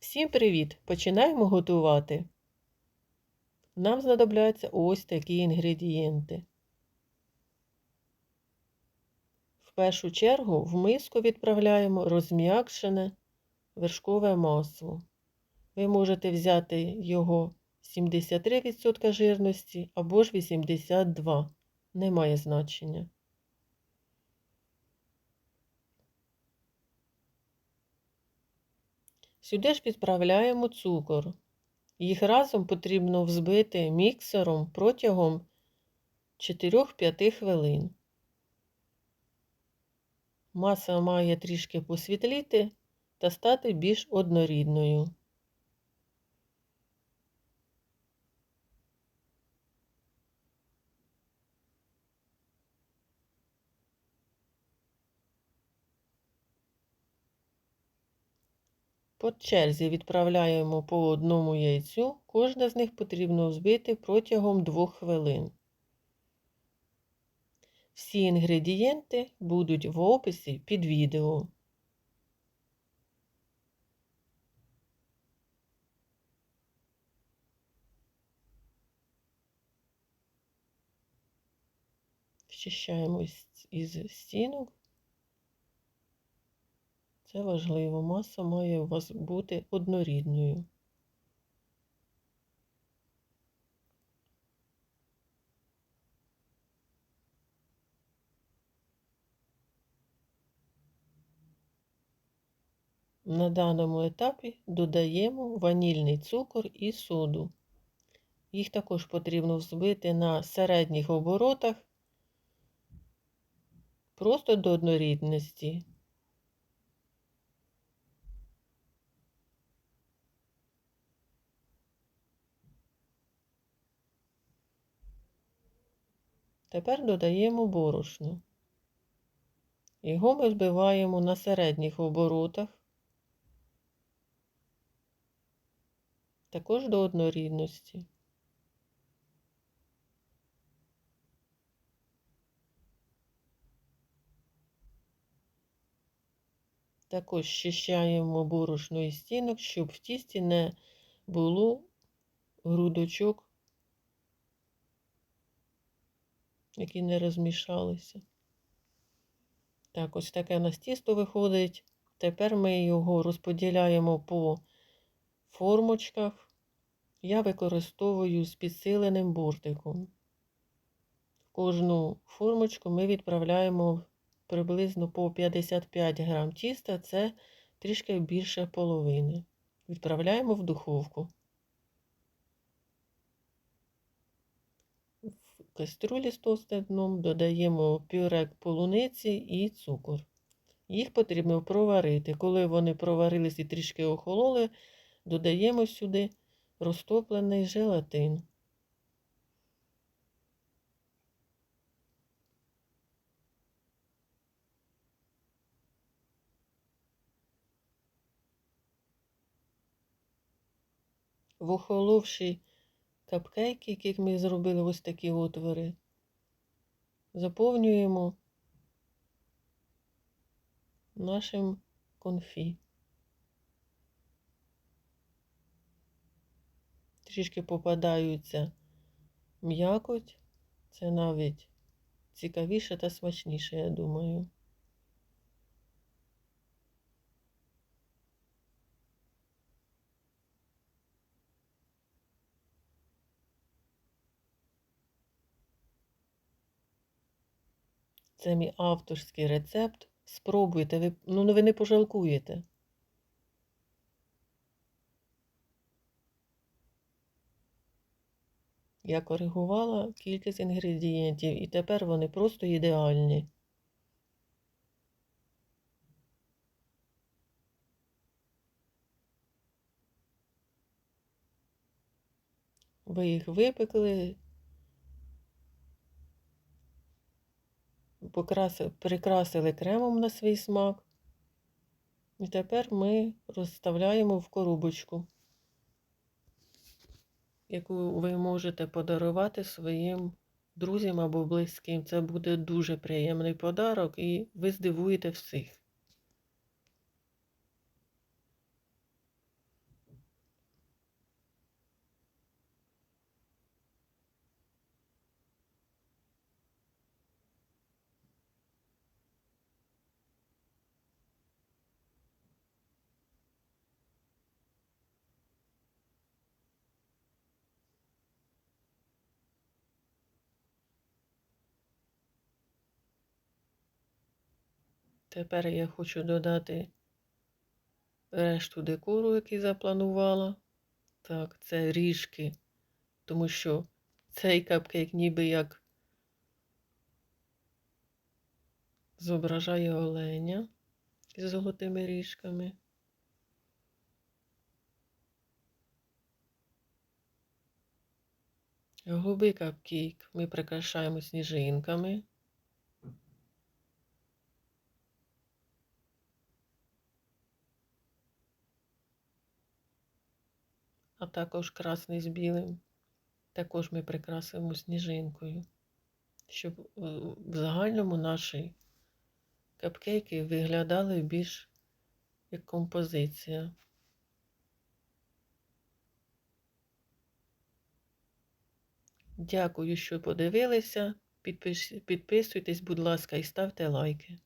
Всім привіт! Починаємо готувати. Нам знадобляться ось такі інгредієнти. В першу чергу в миску відправляємо розм'якшене вершкове масло. Ви можете взяти його 73% жирності або ж 82%. Немає значення. Сюди ж підправляємо цукор. Їх разом потрібно взбити міксером протягом 4-5 хвилин. Маса має трішки посвітліти та стати більш однорідною. По черзі відправляємо по одному яйцю, кожне з них потрібно взбити протягом 2 хвилин. Всі інгредієнти будуть в описі під відео. Вчищаємо із стінок. Це важливо, маса має у вас бути однорідною. На даному етапі додаємо ванільний цукор і соду. Їх також потрібно взбити на середніх оборотах просто до однорідності. Тепер додаємо борошно. Його ми збиваємо на середніх оборотах, також до однорідності. Також щищаємо борошно із стінок, щоб в тісті не було грудочок які не розмішалися. Так, ось таке у нас тісто виходить. Тепер ми його розподіляємо по формочках. Я використовую з підсиленим бортиком. В кожну формочку ми відправляємо приблизно по 55 грам тіста, це трішки більше половини. Відправляємо в духовку. Каструлі з товстим дном додаємо пюре полуниці і цукор. Їх потрібно проварити. Коли вони проварились і трішки охололи, додаємо сюди розтоплений желатин. В охоловший капкейки, яких ми зробили ось такі отвори, заповнюємо нашим конфі. Трішки попадаються м'якоть, це навіть цікавіше та смачніше, я думаю. Це мій авторський рецепт. Спробуйте, ви, ну ви не пожалкуєте. Я коригувала кількість інгредієнтів, і тепер вони просто ідеальні. Ви їх випекли. Прикрасили кремом на свій смак. І тепер ми розставляємо в коробочку, яку ви можете подарувати своїм друзям або близьким. Це буде дуже приємний подарок, і ви здивуєте всіх. Тепер я хочу додати решту декору, який запланувала. Так, це ріжки, тому що цей капкейк ніби як зображає оленя з золотими ріжками. Голубий капкейк ми прикрашаємо сніжинками. А також красний з білим. Також ми прикрасимо сніжинкою, щоб е, в загальному наші капкейки виглядали більш як композиція. Дякую, що подивилися. Підписуйтесь, будь ласка, і ставте лайки.